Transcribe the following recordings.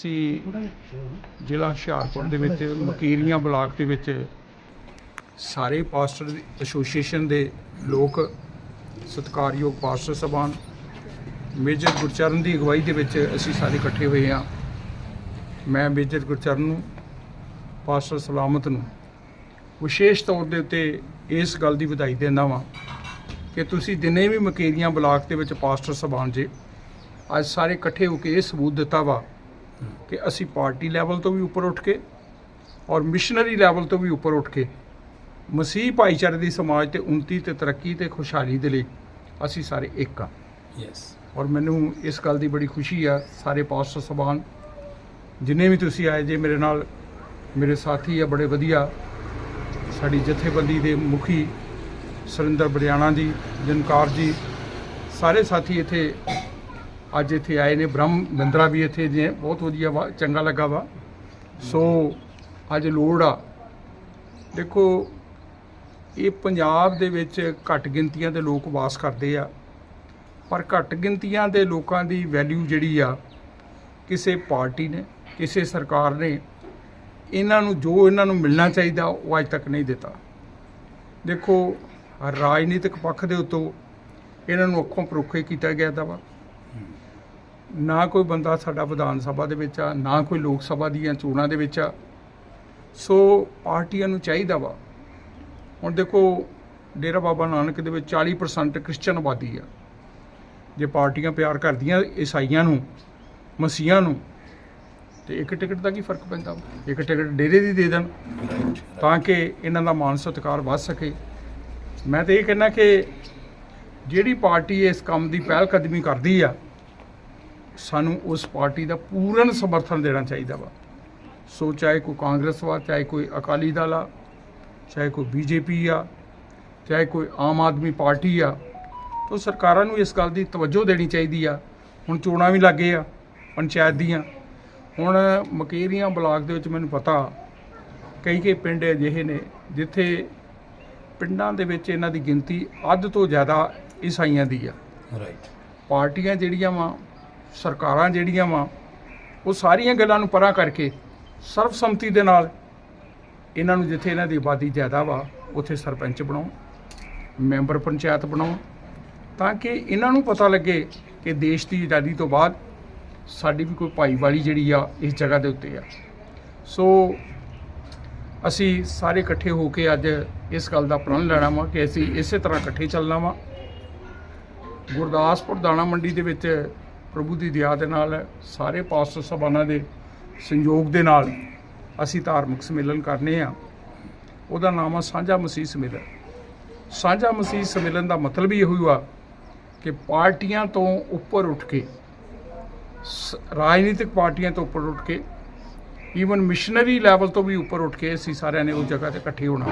ਅਸੀਂ ਜ਼ਿਲ੍ਹਾ ਹੁਸ਼ਿਆਰਪੁਰ ਦੇ ਵਿੱਚ, ਮਕੀਰੀਆਂ ਬਲਾਕ ਦੇ ਵਿੱਚ। ਸਾਰੇ ਪਾਸਟਰ ਐਸੋਸੀਏਸ਼ਨ ਦੇ ਲੋਕ ਸਤਿਕਾਰਯੋਗ ਪਾਸਟਰ ਸਭਾਨ, ਮੇਜਰ ਗੁਰਚਰਨ ਦੀ ਅਗਵਾਈ ਦੇ ਵਿੱਚ ਅਸੀਂ ਸਾਰੇ ਇਕੱਠੇ ਹੋਏ ਹਾਂ। ਮੈਂ ਮੇਜਰ ਗੁਰਚਰਨ ਨੂੰ, ਪਾਸਟਰ ਸਲਾਮਤ ਨੂੰ। ਵਿਸ਼ੇਸ਼ ਤੌਰ ਦੇ ਉੱਤੇ ਇਸ ਗੱਲ ਦੀ ਵਧਾਈ ਦਿੰਦਾ ਵਾਂ ਕਿ ਤੁਸੀਂ ਦਿਨੇ ਵੀ ਮਕੇਰੀਆਂ ਬਲਾਕ ਦੇ ਵਿੱਚ ਪਾਸਟਰ ਸਭਾਨ ਜੇ, ਅੱਜ ਸਾਰੇ ਇਕੱਠੇ ਹੋ ਕੇ ਇਹ ਸਬੂਤ ਦਿੱਤਾ ਵਾ ਕਿ ਅਸੀਂ ਪਾਰਟੀ ਲੈਵਲ ਤੋਂ ਵੀ ਉੱਪਰ ਉੱਠ ਕੇ ਔਰ ਮਿਸ਼ਨਰੀ ਲੈਵਲ ਤੋਂ ਵੀ ਉੱਪਰ ਉੱਠ ਕੇ ਮਸੀਹ ਭਾਈਚਾਰੇ ਦੀ ਸਮਾਜ ਤੇ ਉન્નਤੀ ਤੇ ਤਰੱਕੀ ਤੇ ਖੁਸ਼ਹਾਲੀ ਦੇ ਲਈ ਅਸੀਂ ਸਾਰੇ ਇੱਕ ਆ ਯੈਸ ਔਰ ਮੈਨੂੰ ਇਸ ਗੱਲ ਦੀ ਬੜੀ ਖੁਸ਼ੀ ਆ ਸਾਰੇ ਪਾਸਟਰ ਸਭਾਨ ਜਿੰਨੇ ਵੀ ਤੁਸੀਂ ਆਏ ਜੇ ਮੇਰੇ ਨਾਲ ਮੇਰੇ ਸਾਥੀ ਆ ਬੜੇ ਵਧੀਆ। ਸਾਡੀ ਜਥੇਬੰਦੀ ਦੇ ਮੁਖੀ ਸੁਰਿੰਦਰ ਬਰਿਆਣਾ ਜੀ ਜਨਕਾਰ ਜੀ ਸਾਰੇ ਸਾਥੀ ਇੱਥੇ ਅੱਜ ਇੱਥੇ ਆਏ ਨੇ, ਬ੍ਰਹਮ ਬੰਦਰਾ ਵੀ ਇੱਥੇ ਨੇ, ਬਹੁਤ ਵਧੀਆ ਵਾ, ਚੰਗਾ ਲੱਗਾ ਵਾ। ਸੋ ਅੱਜ ਲੋੜ ਆ। ਦੇਖੋ, ਇਹ ਪੰਜਾਬ ਦੇ ਵਿੱਚ ਘੱਟ ਗਿਣਤੀਆਂ ਦੇ ਲੋਕ ਵਾਸ ਕਰਦੇ ਆ। ਪਰ ਘੱਟ ਗਿਣਤੀਆਂ ਦੇ ਲੋਕਾਂ ਦੀ ਵੈਲਿਊ ਜਿਹੜੀ ਆ, ਕਿਸੇ ਪਾਰਟੀ ਨੇ, ਕਿਸੇ ਸਰਕਾਰ ਨੇ ਇਹਨਾਂ ਨੂੰ, ਜੋ ਇਹਨਾਂ ਨੂੰ ਮਿਲਣਾ ਚਾਹੀਦਾ, ਉਹ ਅੱਜ ਤੱਕ ਨਹੀਂ ਦਿੱਤਾ। ਦੇਖੋ, ਰਾਜਨੀਤਿਕ ਪੱਖ ਦੇ ਉੱਤੋਂ ਇਹਨਾਂ ਨੂੰ ਅੱਖੋਂ ਪਰੋਖੇ ਕੀਤਾ ਗਿਆ ਦਾ ਵਾ। ਨਾ ਕੋਈ ਬੰਦਾ ਸਾਡਾ ਵਿਧਾਨ ਸਭਾ ਦੇ ਵਿੱਚ ਆ, ਨਾ ਕੋਈ ਲੋਕ ਸਭਾ ਦੀਆਂ ਚੋਣਾਂ ਦੇ ਵਿੱਚ ਆ। ਸੋ ਪਾਰਟੀਆਂ ਨੂੰ ਚਾਹੀਦਾ ਵਾ। ਹੁਣ ਦੇਖੋ, ਡੇਰਾ ਬਾਬਾ ਨਾਨਕ ਦੇ ਵਿੱਚ 40% ਕ੍ਰਿਸਚਨ ਆਬਾਦੀ ਆ। ਜੇ ਪਾਰਟੀਆਂ ਪਿਆਰ ਕਰਦੀਆਂ ਈਸਾਈਆਂ ਨੂੰ, ਮਸੀਹਾਂ ਨੂੰ, ਤੇ ਇੱਕ ਟਿਕਟ ਦਾ ਕੀ ਫ਼ਰਕ ਪੈਂਦਾ ਵਾ? ਇੱਕ ਟਿਕਟ ਡੇਰੇ ਦੀ ਦੇ ਦੇਣ, ਤਾਂ ਕਿ ਇਹਨਾਂ ਦਾ ਮਾਨ ਸਤਿਕਾਰ ਵੱਧ ਸਕੇ। ਮੈਂ ਤਾਂ ਇਹ ਕਹਿੰਦਾ ਕਿ ਜਿਹੜੀ ਪਾਰਟੀ ਇਸ ਕੰਮ ਦੀ ਪਹਿਲ ਕਦਮੀ ਕਰਦੀ ਆ ਸਾਨੂੰ ਉਸ ਪਾਰਟੀ ਦਾ ਪੂਰਨ ਸਮਰਥਨ ਦੇਣਾ ਚਾਹੀਦਾ ਵਾ। ਸੋ ਚਾਹੇ ਕੋਈ ਕਾਂਗਰਸ ਵਾ ਚਾਹੇ ਕੋਈ ਅਕਾਲੀ ਦਲ ਆ ਚਾਹੇ ਕੋਈ ਬੀਜੇਪੀ ਆ ਚਾਹੇ ਕੋਈ ਆਮ ਆਦਮੀ ਪਾਰਟੀ ਆ ਤਾਂ ਸਰਕਾਰਾਂ ਨੂੰ ਇਸ ਗੱਲ ਦੀ ਤਵੱਜੋ ਦੇਣੀ ਚਾਹੀਦੀ ਆ। ਹੁਣ ਚੋਣਾਂ ਵੀ ਲੱਗੇ ਆ ਪੰਚਾਇਤ ਦੀਆਂ। ਹੁਣ ਮਕੇਰੀਆਂ ਬਲਾਕ ਦੇ ਵਿੱਚ ਮੈਨੂੰ ਪਤਾ ਕਈ ਕਈ ਪਿੰਡ ਅਜਿਹੇ ਨੇ ਜਿੱਥੇ ਪਿੰਡਾਂ ਦੇ ਵਿੱਚ ਇਹਨਾਂ ਦੀ ਗਿਣਤੀ ਅੱਧ ਤੋਂ ਜ਼ਿਆਦਾ ਈਸਾਈਆਂ ਦੀ ਆ। ਰਾਈਟ ਪਾਰਟੀਆਂ ਜਿਹੜੀਆਂ ਵਾ ਸਰਕਾਰਾਂ ਜਿਹੜੀਆਂ ਵਾ, ਉਹ ਸਾਰੀਆਂ ਗੱਲਾਂ ਨੂੰ ਪਰਾਂ ਕਰਕੇ ਸਰਬਸੰਮਤੀ ਦੇ ਨਾਲ ਇਹਨਾਂ ਨੂੰ ਜਿੱਥੇ ਇਹਨਾਂ ਦੀ ਆਬਾਦੀ ਜ਼ਿਆਦਾ ਵਾ, ਉੱਥੇ ਸਰਪੰਚ ਬਣਾਉਣ, ਮੈਂਬਰ ਪੰਚਾਇਤ ਬਣਾਉਣ, ਤਾਂ ਕਿ ਇਹਨਾਂ ਨੂੰ ਪਤਾ ਲੱਗੇ ਕਿ ਦੇਸ਼ ਦੀ ਆਜ਼ਾਦੀ ਤੋਂ ਬਾਅਦ ਸਾਡੀ ਵੀ ਕੋਈ ਭਾਈਵਾਲੀ ਜਿਹੜੀ ਆ, ਇਸ ਜਗ੍ਹਾ ਦੇ ਉੱਤੇ ਆ। ਸੋ ਅਸੀਂ ਸਾਰੇ ਇਕੱਠੇ ਹੋ ਕੇ ਅੱਜ ਇਸ ਗੱਲ ਦਾ ਪ੍ਰਣ ਲੈਣਾ ਵਾ ਕਿ ਅਸੀਂ ਇਸੇ ਤਰ੍ਹਾਂ ਇਕੱਠੇ ਚੱਲਣਾ ਵਾ। ਗੁਰਦਾਸਪੁਰ ਦਾਣਾ ਮੰਡੀ ਦੇ ਵਿੱਚ ਪ੍ਰਭੂ ਦੀ ਦਇਆ ਦੇ ਨਾਲ ਸਾਰੇ ਪਾਸਟਰ ਸਭਾਨਾਂ ਦੇ ਸੰਯੋਗ ਦੇ ਨਾਲ ਅਸੀਂ ਧਾਰਮਿਕ ਸੰਮੇਲਨ ਕਰਨੇ ਆ। ਉਹਦਾ ਨਾਮ ਆ ਸਾਂਝਾ ਮਸੀਹ ਸੰਮੇਲਨ। ਸਾਂਝਾ ਮਸੀਹ ਸੰਮੇਲਨ ਦਾ ਮਤਲਬ ਇਹ ਇਹੋ ਕਿ ਪਾਰਟੀਆਂ ਤੋਂ ਉੱਪਰ ਉੱਠ ਕੇ, ਸ- ਰਾਜਨੀਤਿਕ ਪਾਰਟੀਆਂ ਤੋਂ ਉੱਪਰ ਉੱਠ ਕੇ ਈਵਨ ਮਿਸ਼ਨਰੀ ਲੈਵਲ ਤੋਂ ਵੀ ਉੱਪਰ ਉੱਠ ਕੇ ਅਸੀਂ ਸਾਰਿਆਂ ਨੇ ਉਸ ਜਗ੍ਹਾ ਤੇ ਇਕੱਠੇ ਹੋਣਾ।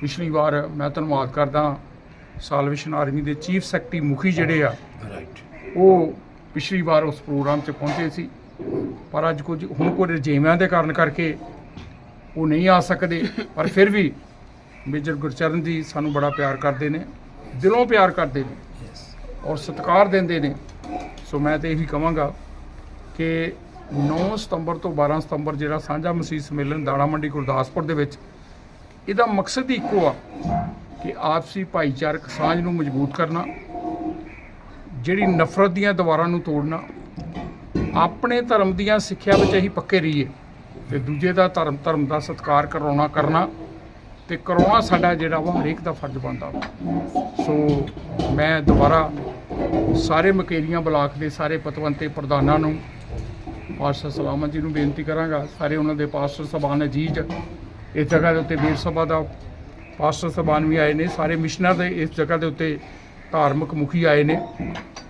ਪਿਛਲੀ ਵਾਰ ਮੈਂ ਧੰਨਵਾਦ ਕਰਦਾ ਸਾਲਵੇਸ਼ਨ ਆਰਮੀ ਦੇ ਚੀਫ ਸੈਕਟਰੀ ਮੁਖੀ ਜਿਹੜੇ ਆ। ਰਾਈਟ ਉਹ ਪਿਛਲੀ ਵਾਰ ਉਸ ਪ੍ਰੋਗਰਾਮ 'ਚ ਪਹੁੰਚੇ ਸੀ। ਪਰ ਅੱਜ ਕੁਝ ਹੁਣ ਕੋਈ ਰਜੇਵਿਆਂ ਦੇ ਕਾਰਨ ਕਰਕੇ ਉਹ ਨਹੀਂ ਆ ਸਕਦੇ। ਪਰ ਫਿਰ ਵੀ ਮੇਜਰ ਗੁਰਚਰਨ ਜੀ ਸਾਨੂੰ ਬੜਾ ਪਿਆਰ ਕਰਦੇ ਨੇ ਦਿਲੋਂ ਪਿਆਰ ਕਰਦੇ ਨੇ ਔਰ ਸਤਿਕਾਰ ਦਿੰਦੇ ਨੇ। ਸੋ ਮੈਂ ਤੇ ਇਹੀ ਕਹਾਂਗਾ ਕਿ 9 ਸਤੰਬਰ ਤੋਂ 12 ਸਤੰਬਰ ਜਿਹੜਾ ਸਾਂਝਾ ਮਸੀਹ ਸੰਮੇਲਨ ਦਾਣਾ ਮੰਡੀ ਗੁਰਦਾਸਪੁਰ ਦੇ ਵਿੱਚ ਇਹਦਾ ਮਕਸਦ ਹੀ ਇੱਕੋ ਆ ਕਿ ਆਪਸੀ ਭਾਈਚਾਰਕ ਸਾਂਝ ਨੂੰ ਮਜ਼ਬੂਤ ਕਰਨਾ। ਜਿਹੜੀ ਨਫ਼ਰਤ ਦੀਆਂ ਦੀਵਾਰਾਂ ਨੂੰ ਤੋੜਨਾ, ਆਪਣੇ ਧਰਮ ਦੀਆਂ ਸਿੱਖਿਆ ਵਿੱਚ ਅਸੀਂ ਪੱਕੇ ਰਹੀਏ ਤੇ ਦੂਜੇ ਦਾ ਧਰਮ ਧਰਮ ਦਾ ਸਤਿਕਾਰ ਕਰਾਉਣਾ ਕਰਨਾ ਤੇ ਕਰਾਉਣਾ ਸਾਡਾ ਜਿਹੜਾ ਵਾ ਹਰੇਕ ਦਾ ਫਰਜ਼ ਬਣਦਾ ਵਾ। ਸੋ ਮੈਂ ਦੁਬਾਰਾ ਸਾਰੇ ਮਕੇਰੀਆਂ ਬਲਾਕ ਦੇ ਸਾਰੇ ਪਤਵੰਤੇ ਪ੍ਰਧਾਨਾਂ ਨੂੰ, ਪਾਸਟਰ ਸਲਾਮਤ ਜੀ ਨੂੰ ਬੇਨਤੀ ਕਰਾਂਗਾ, ਸਾਰੇ ਉਹਨਾਂ ਦੇ ਪਾਸਟਰ ਸਬਾਨ ਅਜੀਜ਼, ਇਸ ਜਗ੍ਹਾ ਦੇ ਉੱਤੇ ਵੀਰ ਸਭਾ ਦਾ ਪਾਸਟਰ ਸਬਾਨ ਵੀ ਆਏ ਨੇ, ਸਾਰੇ ਮਿਸ਼ਨਰ ਦੇ ਇਸ ਜਗ੍ਹਾ ਦੇ ਉੱਤੇ ਧਾਰਮਿਕ ਮੁਖੀ ਆਏ ਨੇ।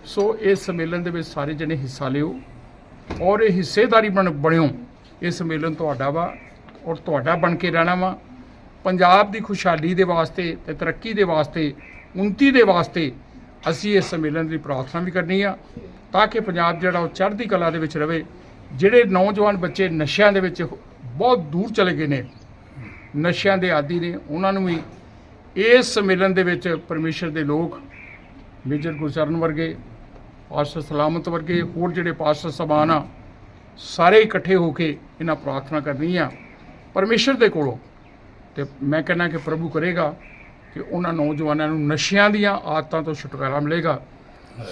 ਸੋ ਇਸ ਸੰਮੇਲਨ ਦੇ ਵਿੱਚ ਸਾਰੇ ਜਣੇ ਹਿੱਸਾ ਲਿਓ। ਔਰ ਇਹ ਹਿੱਸੇਦਾਰੀ ਬਣ, ਬਣਿਓ। ਇਹ ਸੰਮੇਲਨ ਤੁਹਾਡਾ ਵਾ ਔਰ ਤੁਹਾਡਾ ਬਣ ਕੇ ਰਹਿਣਾ ਵਾ। ਪੰਜਾਬ ਦੀ ਖੁਸ਼ਹਾਲੀ ਦੇ ਵਾਸਤੇ ਤੇ ਤਰੱਕੀ ਦੇ ਵਾਸਤੇ ਉન્નਤੀ ਦੇ ਵਾਸਤੇ ਅਸੀਂ ਇਸ ਸੰਮੇਲਨ ਦੀ ਪ੍ਰਾਰਥਨਾ ਵੀ ਕਰਨੀ ਆ ਤਾਂ ਕਿ ਪੰਜਾਬ ਜਿਹੜਾ ਉਹ ਚੜ੍ਹਦੀ ਕਲਾ ਦੇ ਵਿੱਚ ਰਵੇ। ਜਿਹੜੇ ਨੌਜਵਾਨ ਬੱਚੇ ਨਸ਼ਿਆਂ ਦੇ ਵਿੱਚ ਬਹੁਤ ਦੂਰ ਚਲੇ ਗਏ ਨੇ, ਨਸ਼ਿਆਂ ਦੇ ਆਦੀ ਨੇ, ਉਹਨਾਂ ਨੂੰ ਵੀ ਇਸ ਸੰਮੇਲਨ ਦੇ ਵਿੱਚ ਪਰਮੇਸ਼ਰ ਦੇ ਲੋਕ ਮੇਜਰ ਗੁਰਚਰਨ ਵਰਗੇ ਪਾਸ਼ਾ ਸਲਾਮਤ ਵਰਗੇ, ਹੋਰ ਜਿਹੜੇ ਪਾਸਟਰ ਸਬਾਨ ਆ, ਸਾਰੇ ਇਕੱਠੇ ਹੋ ਕੇ ਇਹਨਾਂ ਪ੍ਰਾਰਥਨਾ ਕਰਨੀ ਆ ਪਰਮੇਸ਼ਰ ਦੇ ਕੋਲੋਂ। ਤੇ ਮੈਂ ਕਹਿੰਦਾ ਕਿ ਪ੍ਰਭੂ ਕਰੇਗਾ ਕਿ ਉਹਨਾਂ ਨੌਜਵਾਨਾਂ ਨੂੰ ਨਸ਼ਿਆਂ ਦੀਆਂ ਆਦਤਾਂ ਤੋਂ ਛੁਟਕਾਰਾ ਮਿਲੇਗਾ।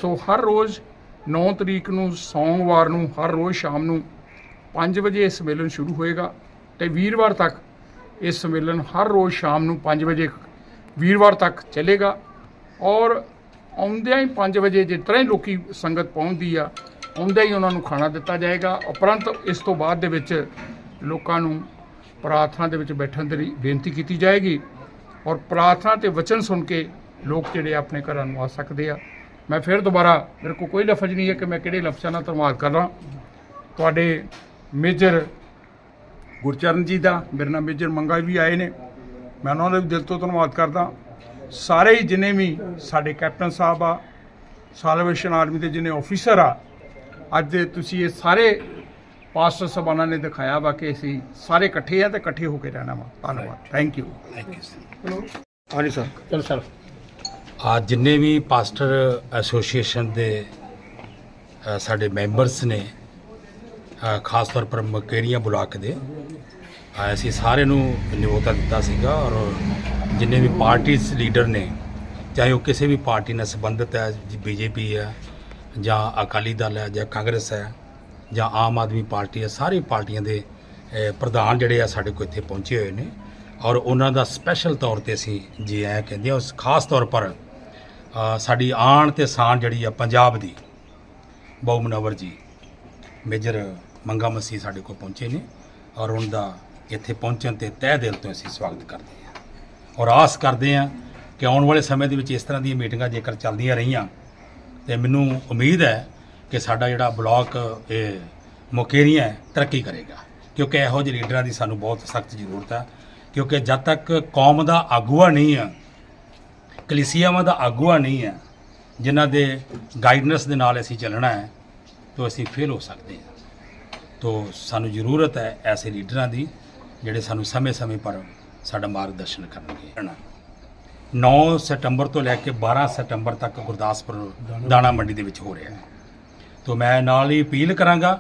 ਸੋ ਹਰ ਰੋਜ਼ 9 ਤਰੀਕ ਨੂੰ, ਸੋਮਵਾਰ ਨੂੰ, ਹਰ ਰੋਜ਼ ਸ਼ਾਮ ਨੂੰ 5 ਵਜੇ ਇਹ ਸੰਮੇਲਨ ਸ਼ੁਰੂ ਹੋਏਗਾ ਤੇ ਵੀਰਵਾਰ ਤੱਕ ਇਹ ਸੰਮੇਲਨ ਹਰ ਰੋਜ਼ ਸ਼ਾਮ ਨੂੰ 5 ਵਜੇ ਵੀਰਵਾਰ ਤੱਕ ਚੱਲੇਗਾ। ਔਰ ਆਉਂਦਿਆਂ ਹੀ 5 ਵਜੇ ਜਿਸ ਤਰ੍ਹਾਂ ਹੀ ਲੋਕੀ ਸੰਗਤ ਪਹੁੰਚਦੀ ਆ, ਆਉਂਦਿਆਂ ਹੀ ਉਹਨਾਂ ਨੂੰ ਖਾਣਾ ਦਿੱਤਾ ਜਾਏਗਾ। ਉਪਰੰਤ ਇਸ ਤੋਂ ਬਾਅਦ ਦੇ ਵਿੱਚ ਲੋਕਾਂ ਨੂੰ ਪ੍ਰਾਰਥਨਾ ਦੇ ਵਿੱਚ ਬੈਠਣ ਦੇ ਲਈ ਬੇਨਤੀ ਕੀਤੀ ਜਾਏਗੀ ਔਰ ਪ੍ਰਾਰਥਨਾ ਤੇ ਵਚਨ ਸੁਣ ਕੇ ਲੋਕ ਜਿਹੜੇ ਆਪਣੇ ਘਰਾਂ ਨੂੰ ਆ ਸਕਦੇ ਆ। ਮੈਂ ਫਿਰ ਦੁਬਾਰਾ ਮੇਰੇ ਕੋਲ ਕੋਈ ਲਫ਼ਜ਼ ਨਹੀਂ ਹੈ ਕਿ ਮੈਂ ਕਿਹੜੇ ਲਫ਼ਜ਼ਾਂ ਨਾਲ ਧੰਨਵਾਦ ਕਰਾਂ ਤੁਹਾਡੇ ਮੇਜਰ ਗੁਰਚਰਨ ਜੀ ਦਾ, ਮੇਰੇ ਨਾਲ ਮੇਜਰ ਮੰਗਾ ਵੀ ਆਏ ਨੇ। ਮੈਂ ਉਹਨਾਂ ਦਾ ਵੀ ਦਿਲ ਤੋਂ ਧੰਨਵਾਦ ਕਰਦਾ। ਸਾਰੇ ਹੀ ਜਿੰਨੇ ਵੀ ਸਾਡੇ ਕੈਪਟਨ ਸਾਹਿਬ ਆ ਸਾਲਵੇਸ਼ਨ ਆਰਮੀ ਦੇ ਜਿੰਨੇ ਆਫੀਸਰ ਆ ਅੱਜ ਦੇ ਤੁਸੀਂ ਇਹ ਸਾਰੇ ਪਾਸਟਰ ਸਬਾਨਾ ਨੇ ਦਿਖਾਇਆ ਵਾ ਕਿ ਅਸੀਂ ਸਾਰੇ ਇਕੱਠੇ ਆ ਤੇ ਇਕੱਠੇ ਹੋ ਕੇ ਰਹਿਣਾ ਵਾ। ਧੰਨਵਾਦ। ਥੈਂਕ ਯੂ ਥੈਂਕ ਯੂ ਹਾਂਜੀ ਸਰ ਚਲ ਸਰ ਆ ਜਿੰਨੇ ਵੀ ਪਾਸਟਰ ਐਸੋਸੀਏਸ਼ਨ ਦੇ ਸਾਡੇ ਮੈਂਬਰਸ ਨੇ ਖਾਸ ਤੌਰ ਪਰ ਮਕੇਰੀਆਂ ਬਲਾਕ ਦੇ ਅਸੀਂ ਸਾਰੇ ਨੂੰ ਨਿਯੋਤਾ ਦਿੱਤਾ ਸੀਗਾ ਔਰ ਜਿੰਨੇ ਵੀ ਪਾਰਟੀਜ਼ ਲੀਡਰ ਨੇ, ਚਾਹੇ ਉਹ ਕਿਸੇ ਵੀ ਪਾਰਟੀ ਨਾਲ ਸੰਬੰਧਿਤ ਹੈ ਬੀਜੇਪੀ ਹੈ, ਜਾਂ ਅਕਾਲੀ ਦਲ ਹੈ, ਜਾਂ ਕਾਂਗਰਸ ਹੈ, ਜਾਂ ਆਮ ਆਦਮੀ ਪਾਰਟੀ ਹੈ, ਸਾਰੀ ਪਾਰਟੀਆਂ ਦੇ ਪ੍ਰਧਾਨ ਜਿਹੜੇ ਆ ਸਾਡੇ ਕੋਲ ਇੱਥੇ ਪਹੁੰਚੇ ਹੋਏ ਨੇ। ਔਰ ਉਹਨਾਂ ਦਾ ਸਪੈਸ਼ਲ ਤੌਰ ਤੇ ਅਸੀਂ ਜੀ ਆਇਆਂ ਕਹਿੰਦੇ ਹਾਂ, ਉਸ ਖਾਸ ਤੌਰ ਪਰ ਸਾਡੀ ਆਣ ਤੇ ਸਾਨ ਜਿਹੜੀ ਆ ਪੰਜਾਬ ਦੀ, ਬਹੁ ਮੁਨੱਵਰ ਜੀ, ਮੇਜਰ ਮੰਗਾ ਮਸੀਹ ਸਾਡੇ ਕੋਲ ਪਹੁੰਚੇ ਨੇ। ਔਰ ਉਹਨਾਂ ਦਾ ਇੱਥੇ ਪਹੁੰਚਣ ਤੇ ਤਹਿ ਦਿਲ ਤੋਂ ਅਸੀਂ ਸਵਾਗਤ ਕਰਦੇ ਹਾਂ। ਔਰ ਆਸ ਕਰਦੇ ਹਾਂ ਕਿ ਆਉਣ ਵਾਲੇ ਸਮੇਂ ਦੇ ਵਿੱਚ ਇਸ ਤਰ੍ਹਾਂ ਦੀਆਂ ਮੀਟਿੰਗਾਂ ਜੇਕਰ ਚੱਲਦੀਆਂ ਰਹੀਆਂ, ਤੇ ਮੈਨੂੰ ਉਮੀਦ ਹੈ ਕਿ ਸਾਡਾ ਜਿਹੜਾ ਬਲਾਕ, ਇਹ ਮੁਕੇਰੀਆਂ ਤਰੱਕੀ ਕਰੇਗਾ। ਕਿਉਂਕਿ ਇਹੋ ਜਿਹੇ ਲੀਡਰਾਂ ਦੀ ਸਾਨੂੰ ਬਹੁਤ ਸਖਤ ਜ਼ਰੂਰਤ ਹੈ ਕਿਉਂਕਿ ਜਦ ਤੱਕ ਕੌਮ ਦਾ ਆਗੂਆ ਨਹੀਂ ਹੈ ਕਲੀਸੀਆਵਾਂ ਦਾ ਆਗੂਆ ਨਹੀਂ ਹੈ ਜਿਨ੍ਹਾਂ ਦੇ ਗਾਈਡਨੈਂਸ ਦੇ ਨਾਲ ਅਸੀਂ ਚੱਲਣਾ ਹੈ, ਤਾਂ ਅਸੀਂ ਫੇਲ ਹੋ ਸਕਦੇ ਹਾਂ। ਤੋ ਸਾਨੂੰ ਜ਼ਰੂਰਤ ਹੈ ਐਸੇ ਲੀਡਰਾਂ ਦੀ, ਜਿਹੜੇ ਸਾਨੂੰ ਸਮੇਂ-ਸਮੇਂ ਪਰ ਸਾਡਾ ਮਾਰਗਦਰਸ਼ਨ ਕਰਨਗੇ। 9 ਸਤੰਬਰ ਤੋਂ ਲੈ ਕੇ 12 ਸਤੰਬਰ ਤੱਕ ਗੁਰਦਾਸਪੁਰ ਦਾਣਾ ਮੰਡੀ ਦੇ ਵਿੱਚ ਹੋ ਰਿਹਾ ਹੈ। ਤੋ ਮੈਂ ਨਾਲ ਹੀ ਅਪੀਲ ਕਰਾਂਗਾ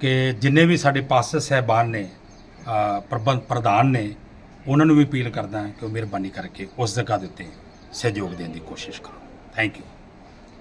ਕਿ ਜਿੰਨੇ ਵੀ ਸਾਡੇ ਪਾਸਟਰ ਸਹਿਬਾਨ ਨੇ ਪ੍ਰਬੰਧ ਪ੍ਰਧਾਨ ਨੇ ਉਹਨਾਂ ਨੂੰ ਵੀ ਅਪੀਲ ਕਰਦਾ ਕਿ ਉਹ ਮਿਹਰਬਾਨੀ ਕਰਕੇ ਉਸ ਜਗ੍ਹਾ ਦੇ ਉੱਤੇ ਸਹਿਯੋਗ ਦੇਣ ਦੀ ਕੋਸ਼ਿਸ਼ ਕਰੋ। Thank you.